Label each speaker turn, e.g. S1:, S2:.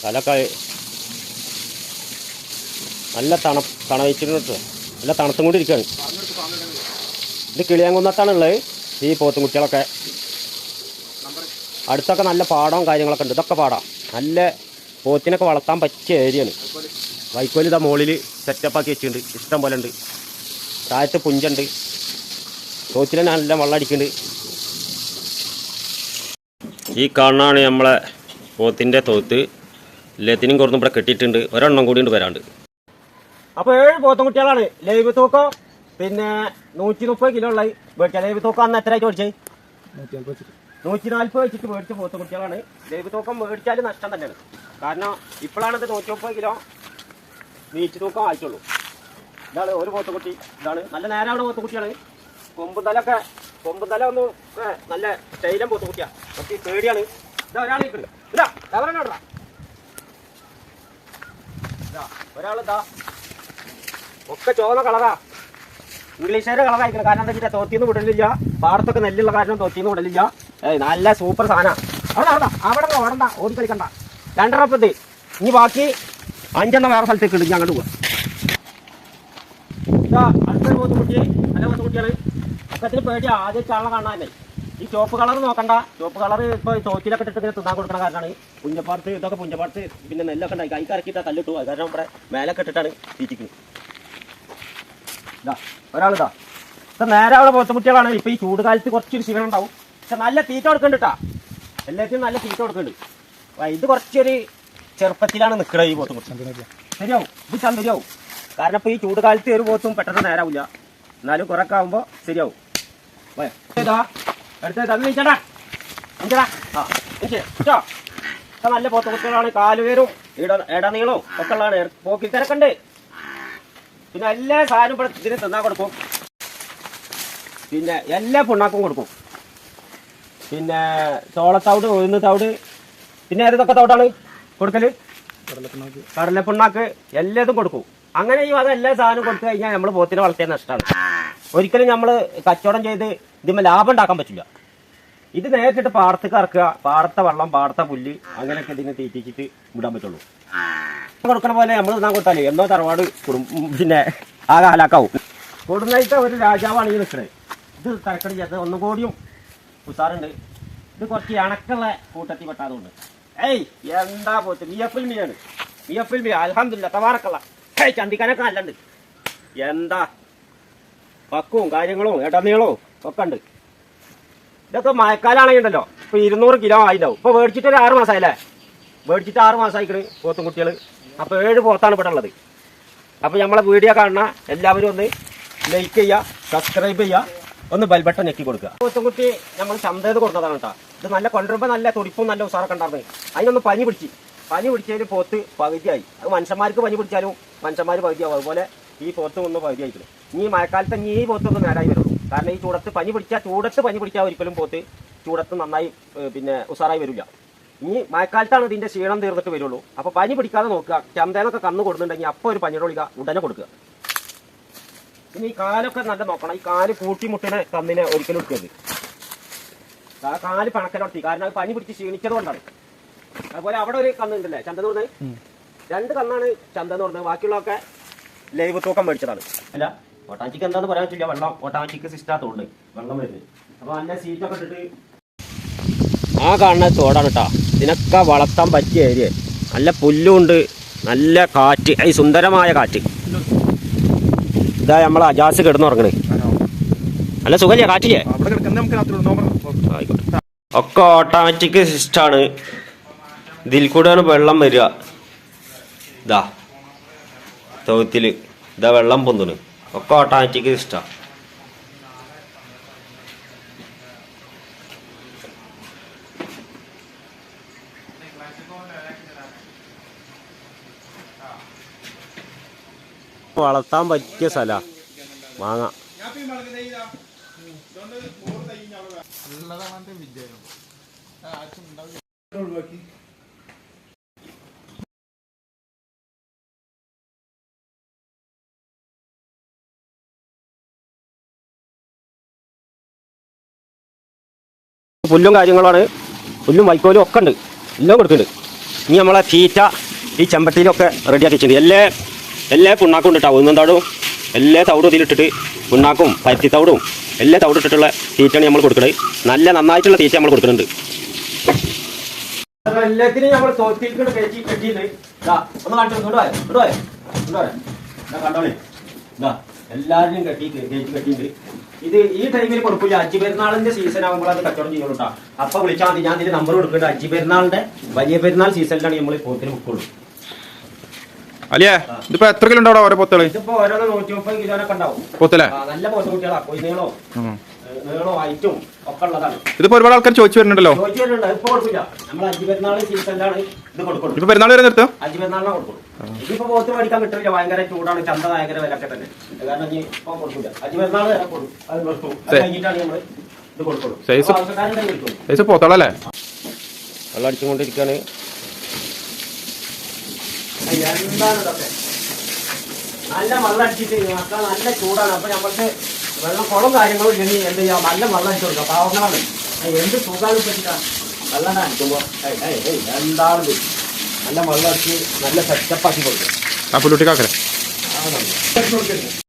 S1: സ്ഥലമൊക്കെ നല്ല തണ തണവിച്ചിട്ട് നല്ല തണുത്തും കൂടി ഇരിക്കുകയാണ് ഇത് കിളിയാങ്കുന്നത്താണ് ഉള്ളത് ഈ പോത്തും കുട്ടികളൊക്കെ അടുത്തൊക്കെ നല്ല പാടവും കാര്യങ്ങളൊക്കെ ഉണ്ട്. ഇതൊക്കെ പാടാം. നല്ല പോത്തിനൊക്കെ വളർത്താൻ പറ്റിയ ഏരിയയാണ് വൈക്കോൽ ഇതാ മുകളിൽ സെറ്റപ്പാക്കി വെച്ചിട്ടുണ്ട്. ഇഷ്ടം പോലെ ഉണ്ട്. താഴത്ത് പുഞ്ചുണ്ട്. പോത്തിനെ നല്ല വെള്ളം അടിക്കുന്നുണ്ട്. ഈ കാണാണ് നമ്മളെ പോത്തിന്റെ തോത്ത്. എല്ലാത്തിനും കുറഞ്ഞ് ഇവിടെ കെട്ടിയിട്ടുണ്ട്. ഒരെണ്ണം കൂടി ഉണ്ട് വരാണ്ട്. അപ്പോൾ ഏഴ് പോത്തും കുട്ടികളാണ്. ലൈവ് തൂക്കം? പിന്നെ നൂറ്റി മുപ്പത് കിലോ ഉള്ള. മേടിച്ച ലൈവ് തൂക്കം? അന്ന് എത്രയായിട്ട് മേടിച്ചേ
S2: നൂറ്റി അമ്പത് വെച്ചിട്ട്
S1: മേടിച്ച പോത്ത് കുട്ടികളാണ്. ലൈവ് തൂക്കം മേടിച്ചാൽ നഷ്ടം തന്നെയാണ്. കാരണം ഇപ്പോഴാണ് ഇത് നൂറ്റി മുപ്പത് കിലോ മീറ്റ് തൂക്കം ആയിട്ടുള്ളൂ. ഇതാണ് ഒരു പോത്തുകുട്ടി ഇതാണ് നല്ല നേരമാണ് പോത്തുകുട്ടിയാണ് കൊമ്പുതലൊക്കെ കൊമ്പുതല ഒന്നും നല്ല ശൈലം പോത്തുകുട്ടിയാണ് പേടിയാണ്. ഇതാ ഇതാ ഇതാ ഒക്കെ ചുവന്ന കളറാ. ഇംഗ്ലീഷുകാരെ കളറായിരിക്കണം കാരണം എന്താ വെച്ചാൽ തോത്തിന്ന് വിടലില്ല. പാടത്തൊക്കെ നെല്ലുള്ള കാരണം തോത്തിന്ന് വിടലില്ല. നല്ല സൂപ്പർ സാധനം. അവിടെ അവിടെ അവിടെ ഓടണ്ട. ഓടി കളിക്കണ്ട. രണ്ടരപ്പത്തി ഇനി ബാക്കി അഞ്ചെണ്ണം വേറെ സ്ഥലത്തേക്ക് ഇടും അങ്ങോട്ട് പോവാ. ഇതാ അടുത്തൊരു പോത്തുകുട്ടി നല്ല പോത്തുകുട്ടിയാണ് ഒക്കത്തിന് പേടി ആദ്യം ചള്ള കാണാനേ ഈ ചുവപ്പ് കളർ നോക്കണ്ട. ചുവപ്പ് കളർ ഇപ്പോൾ ചോറ്റിലൊക്കെ ഇട്ടിട്ട് ഇങ്ങനെ തിന്നാൻ കൊടുക്കണ കാരണമാണ് പുഞ്ചപ്പാടത്ത് ഇതൊക്കെ പുഞ്ചപ്പാടത്ത് പിന്നെ നെല്ലൊക്കെ ഉണ്ടായി. കൈ കറക്കിയിട്ടാ കല്ലിട്ടു അത് കാരണം ഇവിടെ മേലൊക്കെ ഇട്ടിട്ടാണ് തീറ്റിക്കുന്നത് ഇതാ ഒരാളിതാ ഇപ്പൊ നേരെ അവിടെ പോത്തുകുട്ടികളാണ് ഇപ്പൊ ഈ ചൂട് കാലത്ത് കുറച്ചൊരു ക്ഷീണം ഉണ്ടാവും. പക്ഷെ നല്ല തീറ്റ കൊടുക്കണ്ടിട്ടാ എല്ലാത്തിനും നല്ല തീറ്റ കൊടുക്കുന്നുണ്ട് ഇത് കുറച്ചൊരു ചെറുപ്പത്തിലാണ് നിൽക്കുന്നത് ഈ പോത്തുകുട്ടി ശരിയാവും. ഇത് ചന്തരിയാവും കാരണം ഇപ്പൊ ഈ ചൂട് കാലത്ത് ഒരു പോത്തും പെട്ടെന്ന് നേരാവില്ല എന്നാലും കുറക്കാവുമ്പോ ശരിയാവും? ഇതാ അടുത്ത തള്ളി നിൽക്കടാ നീച്ചടാ ആ നല്ല പോത്തുകുട്ടികളാണ് കാലുവേരും ഇട ഇടനീളവും ഒക്കെ ഉള്ളതാണ്. പോക്കിൽ തിരക്കുണ്ട്. പിന്നെ എല്ലാ സാധനവും ഇവിടെ ഇതിന് തിന്നാൻ കൊടുക്കും. പിന്നെ എല്ലാ പുണ്ണാക്കും കൊടുക്കും. പിന്നെ ചോളത്തവിട് ഉഴുന്ന് തവിട് പിന്നെ ഏതൊക്കെ തവിടാണ്? കൊടുക്കൽ?
S2: കടലപ്പിണ്ണാക്ക്
S1: എല്ലാതും കൊടുക്കും. അങ്ങനെ ഈ വക എല്ലാ സാധനവും കൊടുത്തു കഴിഞ്ഞാൽ നമ്മൾ പോത്തിനെ വളർത്തിയ നഷ്ടമാണ് ഒരിക്കലും നമ്മൾ കച്ചവടം ചെയ്ത് ഇതിന്മേൽ ലാഭം ഉണ്ടാക്കാൻ പറ്റില്ല. ഇത് നേരിട്ട് പാടത്ത് കറക്കുക പാടത്ത വെള്ളം പാടത്ത പുല്ല് അങ്ങനെയൊക്കെ ഇതിനെ തീറ്റിച്ചിട്ട് വിടാൻ പറ്റുള്ളൂ. കൊടുക്കണ പോലെ നമ്മൾ തിന്നാൻ കൊടുത്താലേ എന്നോ തറവാട് പിന്നെ ആ കാലാക്കാവും കൊടുന്നായിട്ട് ഒരു രാജാവാണ് ഈ നിൽക്കുന്നത് ഇത് തലക്കടി ചേർത്ത് ഒന്നും കൂടിയും ഉസാറുണ്ട്. ഇത് കുറച്ച് ഇണക്കുള്ള കൂട്ടത്തിൽ പെട്ടാതുകൊണ്ട്. ഏയ് എന്താ പോത്ത്? മിയഫിൽ മിയാണ് മിയഫിൽ മിയ അലഹമില്ല തവാറക്കള്ള ഏയ് ചന്തിക്കാനൊക്കെ നല്ലുണ്ട്. എന്താ? പക്കവും കാര്യങ്ങളും ഇടനീളവും ഒക്കെ ഇതൊക്കെ മഴക്കാലാണെങ്കിൽ ഉണ്ടല്ലോ ഇപ്പൊ ഇരുന്നൂറ് കിലോ ആയിണ്ടാവും. ഇപ്പൊ മേടിച്ചിട്ട് ഒരു ആറ് മാസമായില്ലേ മേടിച്ചിട്ട് ആറ് മാസമായിക്കണ് പോത്തും കുട്ടികൾ അപ്പൊ ഏഴ് പോത്താണ് ഇവിടെ ഉള്ളത്. അപ്പൊ നമ്മളെ വീഡിയോ കാണുന്ന എല്ലാവരും ഒന്ന് ലൈക്ക് ചെയ്യുക സബ്സ്ക്രൈബ് ചെയ്യുക ഒന്ന് ബെൽബട്ടൺ ഞെക്കി കൊടുക്കുക. പോത്തുംകുട്ടി നമ്മൾ ചന്തയിൽ കൊടുത്തതാണ് കേട്ടോ. ഇത് നല്ല കൊണ്ടുവരുമ്പോൾ നല്ല തുടിപ്പും നല്ല ഉസാറൊക്കെ ഉണ്ടായിരുന്നു. അതിനൊന്ന് പനി പിടിച്ച്. പനി പിടിച്ചതിൽ പോത്ത് പകുതിയായി. അത് മനുഷ്യന്മാർക്ക് പനി പിടിച്ചാലും മനുഷ്യന്മാർ പകുതിയാവും. അതുപോലെ ഈ പോത്ത് ഒന്ന് പകുതിയായിട്ടുണ്ട് ഇനി മഴക്കാലത്ത് ഇനി ഈ പോത്തൊക്കെ നേരായി വരുള്ളൂ കാരണം ഈ ചൂടത്ത് പനി പിടിച്ചാൽ ചൂടത്ത് പനി പിടിച്ചാൽ ഒരിക്കലും പോത്ത് ചൂടത്ത് നന്നായി പിന്നെ ഉസാറായി വരില്ല. ഇനി മഴക്കാലത്താണ് ഇതിന്റെ ക്ഷീണം തീർന്നിട്ട് വരുള്ളൂ. അപ്പോൾ പനി പിടിക്കാതെ നോക്കുക. ചന്തേനൊക്കെ കന്ന് കൊടുക്കുന്നുണ്ടെങ്കിൽ അപ്പോൾ ഒരു പനിയുടെ ഗുളിക ഉടനെ കൊടുക്കുക. ഇനി ഈ കാലൊക്കെ നല്ല നോക്കണം. ഈ കാൽ കൂട്ടിമുട്ടിനെ കന്നിനെ ഒരിക്കലും എടുക്കരുത് ആ കാൽ പണക്കലോട്ടി കാരണം അത് പനി പിടിച്ച് ക്ഷീണിച്ചത് കൊണ്ടാണ്. അതുപോലെ അവിടെ ഒരു കന്നുണ്ടല്ലേ ചന്തെന്ന് ചന്ത എന്ന് പറഞ്ഞത്? രണ്ട് കന്നാണ് ചന്ത എന്ന് പറഞ്ഞത്. ബാക്കിയുള്ളതൊക്കെ ലൈവ് തൂക്കം മേടിച്ചതാണ്. അല്ല ഓട്ടോമാറ്റിക് എന്താന്ന് പറയാൻ പറ്റില്ല. വെള്ളം ഓട്ടാഞ്ചിക്ക് സിസ്റ്റാത്തോണ്ട് വെള്ളം വരുന്നത്. അപ്പൊ നല്ല സീറ്റൊക്കെ ഇട്ടിട്ട് ആ കാണുന്ന തോടാണ് കേട്ടോ ഇതിനൊക്കെ വളർത്താൻ പറ്റിയ ഏരിയ. നല്ല പുല്ലുണ്ട്. നല്ല കാറ്റ്. ഈ സുന്ദരമായ കാറ്റ്. ഇതാ നമ്മളെ അജാസ് കിടന്നുറങ്ങണേ. നല്ല സുഖല്ലേ? കാറ്റില്ലേ? ആയിക്കോട്ടെ. ഒക്കെ ഓട്ടോമാറ്റിക് സിസ്റ്റാണ്. ഇതിൽ കൂടെയാണ് വെള്ളം വരിക. ഇതാ. തൊഴുത്തിൽ ഇതാ വെള്ളം പൊന്തുണ് ഒക്കെ ഓട്ടോമാറ്റിക് സിസ്റ്റം വളർത്താൻ പറ്റിയ സ്ഥല മാങ്ങ പുല്ലും കാര്യങ്ങളുമാണ്. പുല്ലും വൈക്കോലും ഒക്കെ ഉണ്ട്. എല്ലാം കൊടുക്കുന്നുണ്ട്. ഇനി നമ്മളെ തീറ്റ ഈ ചെമ്പട്ടിയിലൊക്കെ റെഡിയാക്കി വെച്ചിട്ടുണ്ട്. എല്ലാ എല്ലാ പുണ്ണാക്കും ഉണ്ട് ഒന്നും തവിടും എല്ലാ തവിടും ഇതിലിട്ടിട്ട് പുണ്ണാക്കും പരുത്തി തവിടും എല്ലാ തവിടിട്ടിട്ടുള്ള തീറ്റയാണ് നമ്മൾ കൊടുക്കുന്നത്. നല്ല നന്നായിട്ടുള്ള തീറ്റ നമ്മൾ കൊടുക്കുന്നുണ്ട്. എല്ലാത്തിനും നമ്മൾ ഒന്ന് കാണിച്ചു. ഇങ്ങോട്ട് ഇങ്ങോട്ട് എല്ലാവരും കെട്ടി കയറ്റി കെട്ടിയിട്ട് ഇത് ഈ ടൈമിൽ കൊടുക്കില്ല അജി പെരുന്നാളിന്റെ സീസൺ ആകുമ്പോൾ അത് കച്ചവടം ചെയ്യുള്ളൂ കേട്ടോ അപ്പൊ വിളിച്ചാൽ മതി. ഞാൻ ഇതിന്റെ നമ്പർ കൊടുക്കുന്നുണ്ട് അജി പെരുന്നാളിന്റെ വലിയ പെരുന്നാൾ സീസണിലാണ് നമ്മൾ പോത്തിന് ബുക്കുള്ളൂ
S2: അല്ലേ ഇതിപ്പോ എത്ര കിലോ ഉണ്ടാവും ഓരോ പൊത്തുകൾ?
S1: ഇതിപ്പോ ഓരോന്ന് നൂറ്റി മുപ്പത് കിലോനൊക്കെ ഉണ്ടാവും.
S2: പൊത്തല്ലേ
S1: ആ, നല്ല പോത്ത് കുട്ടികളാ. കൊയ് നീളോ
S2: ഉം.
S1: നീളോ ഹൈറ്റും ഒക്കെ ഉള്ളതാണ്.
S2: ഇതിപ്പോ ഒരുപാട് ആൾക്കാർ ചോദിച്ചു വരുന്നുണ്ടല്ലോ.
S1: ചോദിച്ചു വരുന്നുണ്ട്. ഇപ്പൊ കൊടുക്കില്ല നമ്മൾ സീസണിലാണ് ഇത് കൊടുക്കുള്ളൂ.
S2: ഇപ്പൊ പെരുന്നാൾ വരെ നിർത്തും.
S1: അഞ്ചു പെരുന്നാളിനെ കൊടുക്കുള്ളൂ ഇതിപ്പോ പോത്ത് മേടിക്കാൻ കിട്ടില്ല ഭയങ്കര ചൂടാണ്. ചന്ത ഭയങ്കര വിലക്കെ തന്നെ. കാരണം ഇനി ഇപ്പൊ കൊടുക്കില്ല അഞ്ചു പെരുന്നാൾ വരെ കൊടുക്കും. അത്
S2: ശരി.
S1: കഴിഞ്ഞിട്ടാണ് നമ്മൾ ഇത് കൊടുക്കുള്ളൂ.
S2: സൈസ് പോത്തോളല്ലേ?
S1: വെള്ളം അടിച്ചുകൊണ്ടിരിക്കാണ്. എന്താണ് ഇതൊക്കെ? നല്ല വെള്ളം അടിച്ചിട്ട് നല്ല ചൂടാണ്. അപ്പൊ നമ്മൾക്ക് വെള്ളം കുളം കാര്യങ്ങളും ഇല്ലെങ്കിൽ എന്ത് ചെയ്യാം? നല്ല വെള്ളം അടിച്ചു കൊടുക്കാം. പാവങ്ങളാണ് എന്ത് സുഖമാണ് പറ്റിട്ടാ വെള്ളം ഏയ് എന്താണ്? നല്ല വെള്ളം അടിച്ച് നല്ല സെറ്റപ്പ് ആക്കി കൊടുക്കും.
S2: ആ.